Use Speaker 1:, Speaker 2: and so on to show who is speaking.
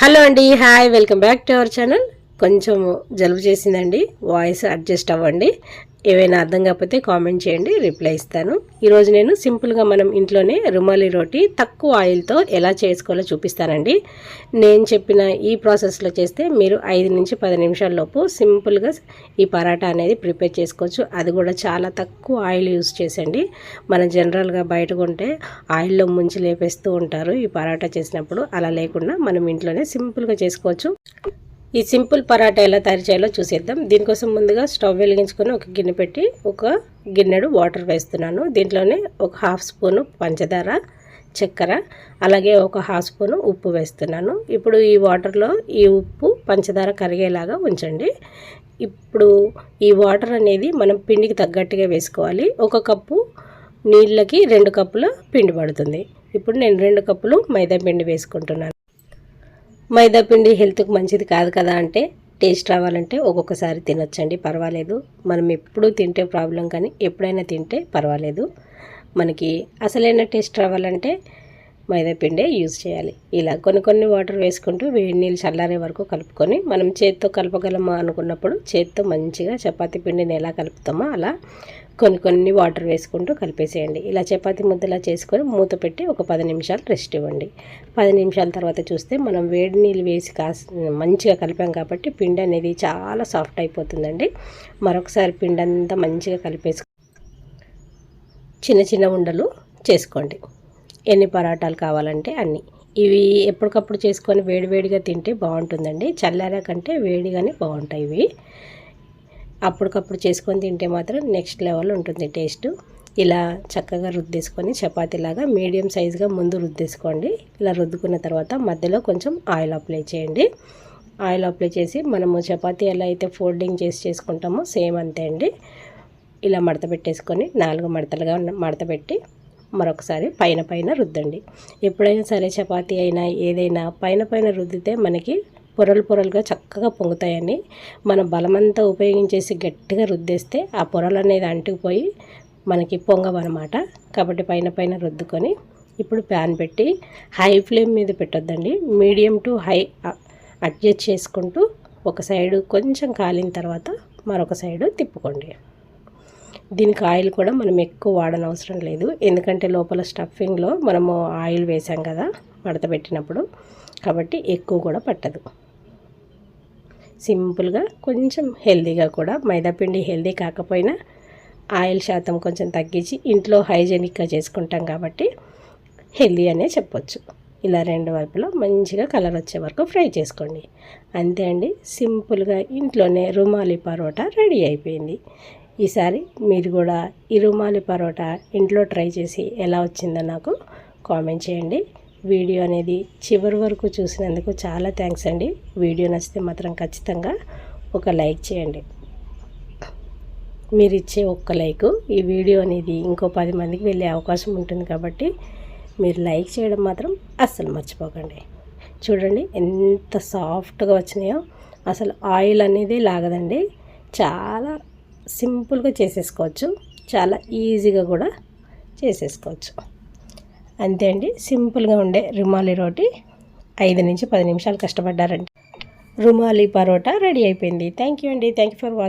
Speaker 1: Hello అండి hi welcome back to our channel. కొంచెం జలుబు చేసిందండి వాయిస్ అడ్జస్ట్ అవ్వండి. ఏవైనా అర్థం కాకపోతే కామెంట్ చేయండి రిప్లై ఇస్తాను. ఈరోజు నేను సింపుల్గా మనం ఇంట్లోనే రుమాలి రోటీ తక్కువ ఆయిల్తో ఎలా చేసుకోవాలో చూపిస్తానండి. నేను చెప్పిన ఈ ప్రాసెస్లో చేస్తే మీరు ఐదు నుంచి పది నిమిషాల లోపు సింపుల్గా ఈ పరాటా అనేది ప్రిపేర్ చేసుకోవచ్చు. అది కూడా చాలా తక్కువ ఆయిల్ యూజ్ చేసండి మనం జనరల్గా బయట కొంటే ఆయిల్లో ముంచి లేపేస్తూ ఉంటారు ఈ పరాటా చేసినప్పుడు. అలా లేకుండా మనం ఇంట్లోనే సింపుల్గా చేసుకోవచ్చు. ఈ సింపుల్ పరాటా ఎలా తయారు చేయాలో చూసేద్దాం. దీనికోసం ముందుగా స్టవ్ వెలిగించుకొని ఒక గిన్నె పెట్టి ఒక గిన్నెడు వాటర్ వేస్తున్నాను. దీంట్లోనే ఒక హాఫ్ స్పూను పంచదార చక్కెర అలాగే ఒక హాఫ్ స్పూను ఉప్పు వేస్తున్నాను. ఇప్పుడు ఈ వాటర్లో ఈ ఉప్పు పంచదార కరిగేలాగా ఉంచండి. ఇప్పుడు ఈ వాటర్ అనేది మనం పిండికి తగ్గట్టుగా వేసుకోవాలి. ఒక కప్పు నీళ్ళకి రెండు కప్పుల పిండి పడుతుంది. ఇప్పుడు నేను రెండు కప్పులు మైదా పిండి వేసుకుంటున్నాను. మైదాపిండి హెల్త్కి మంచిది కాదు కదా అంటే టేస్ట్ రావాలంటే ఒక్కొక్కసారి తినొచ్చండి పర్వాలేదు. మనం ఎప్పుడూ తింటే ప్రాబ్లం కానీ ఎప్పుడైనా తింటే పర్వాలేదు. మనకి అసలైన టేస్ట్ రావాలంటే మైదాపిండే యూజ్ చేయాలి. ఇలా కొన్ని కొన్ని వాటర్ వేసుకుంటూ వేడి నీళ్ళు చల్లారే వరకు కలుపుకొని మనం చేత్తో కలపగలమా అనుకున్నప్పుడు చేత్తో మంచిగా చపాతీ పిండిని ఎలా కలుపుతామో అలా కొన్ని కొన్ని వాటర్ వేసుకుంటూ కలిపేసేయండి. ఇలా చపాతి ముద్దలా చేసుకొని మూత పెట్టి ఒక పది నిమిషాలు రెస్ట్ ఇవ్వండి. పది నిమిషాల తర్వాత చూస్తే మనం వేడి నీళ్ళు వేసి కాసి మంచిగా కలిపాం కాబట్టి పిండి అనేది చాలా సాఫ్ట్ అయిపోతుందండి. మరొకసారి పిండి అంతా మంచిగా కలిపేసి చిన్న చిన్న ఉండలు చేసుకోండి. ఎన్ని పరాటాలు కావాలంటే అన్నీ. ఇవి ఎప్పటికప్పుడు చేసుకొని వేడివేడిగా తింటే బాగుంటుందండి. చల్లారా కంటే వేడిగానే బాగుంటాయి ఇవి. అప్పటికప్పుడు చేసుకొని తింటే మాత్రం నెక్స్ట్ లెవెల్ ఉంటుంది టేస్ట్. ఇలా చక్కగా రుద్దేసుకొని చపాతీలాగా మీడియం సైజుగా ముందు రుద్దేసుకోండి. ఇలా రుద్దుకున్న తర్వాత మధ్యలో కొంచెం ఆయిల్ అప్లై చేయండి. ఆయిల్ అప్లై చేసి మనము చపాతీ ఎలా అయితే ఫోల్డింగ్ చేసి చేసుకుంటామో సేమ్ అంతే అండి. ఇలా మడత పెట్టేసుకొని నాలుగు మడతలుగా మడత పెట్టి మరొకసారి పైన పైన రుద్దండి. ఎప్పుడైనా సరే చపాతీ అయినా ఏదైనా పైన పైన రుద్దితే మనకి పొరలు పొరలుగా చక్కగా పొంగుతాయని మనం బలమంతా ఉపయోగించేసి గట్టిగా రుద్దేస్తే ఆ పొరలు అనేది అంటుకుపోయి మనకి పొంగవన్నమాట. కాబట్టి పైన పైన రుద్దుకొని ఇప్పుడు ప్యాన్ పెట్టి హై ఫ్లేమ్ మీద పెట్టొద్దండి. మీడియం టు హై అడ్జస్ట్ చేసుకుంటూ ఒక సైడు కొంచెం కాలిన తర్వాత మరొక సైడు తిప్పుకోండి. దీనికి ఆయిల్ కూడా మనం ఎక్కువ వాడనవసరం లేదు. ఎందుకంటే లోపల స్టఫింగ్లో మనము ఆయిల్ వేసాం కదా మడత పెట్టినప్పుడు. కాబట్టి ఎక్కువ కూడా పట్టదు. సింపుల్గా కొంచెం హెల్దీగా కూడా మైదాపిండి హెల్దీ కాకపోయినా ఆయిల్ శాతం కొంచెం తగ్గించి ఇంట్లో హైజెనిక్గా చేసుకుంటాం కాబట్టి హెల్దీ అనే చెప్పొచ్చు. ఇలా రెండు వైపులా మంచిగా కలర్ వచ్చే వరకు ఫ్రై చేసుకోండి. అంతే అండి సింపుల్గా ఇంట్లోనే రుమాలి పరోటా రెడీ అయిపోయింది. ఈసారి మీరు కూడా ఈ రుమాలి పరోటా ఇంట్లో ట్రై చేసి ఎలా వచ్చిందో నాకు కామెంట్ చేయండి. వీడియో అనేది చివరి వరకు చూసినందుకు చాలా థ్యాంక్స్ అండి. వీడియో నచ్చితే మాత్రం ఖచ్చితంగా ఒక లైక్ చేయండి. మీరు ఇచ్చే ఒక్క లైక్ ఈ వీడియో అనేది ఇంకో పది మందికి వెళ్ళే అవకాశం ఉంటుంది కాబట్టి మీరు లైక్ చేయడం మాత్రం అస్సలు మర్చిపోకండి. చూడండి ఎంత సాఫ్ట్గా వచ్చినాయో. అసలు ఆయిల్ అనేది లాగదండి. చాలా సింపుల్గా చేసేసుకోవచ్చు. చాలా ఈజీగా కూడా చేసేసుకోవచ్చు. అంతే అండి. సింపుల్గా ఉండే రుమాలి రోటి ఐదు నుంచి పది నిమిషాలు కష్టపడ్డారండి. రుమాలి పరోటా రెడీ అయిపోయింది. థ్యాంక్ యూ అండి. Thank you for watching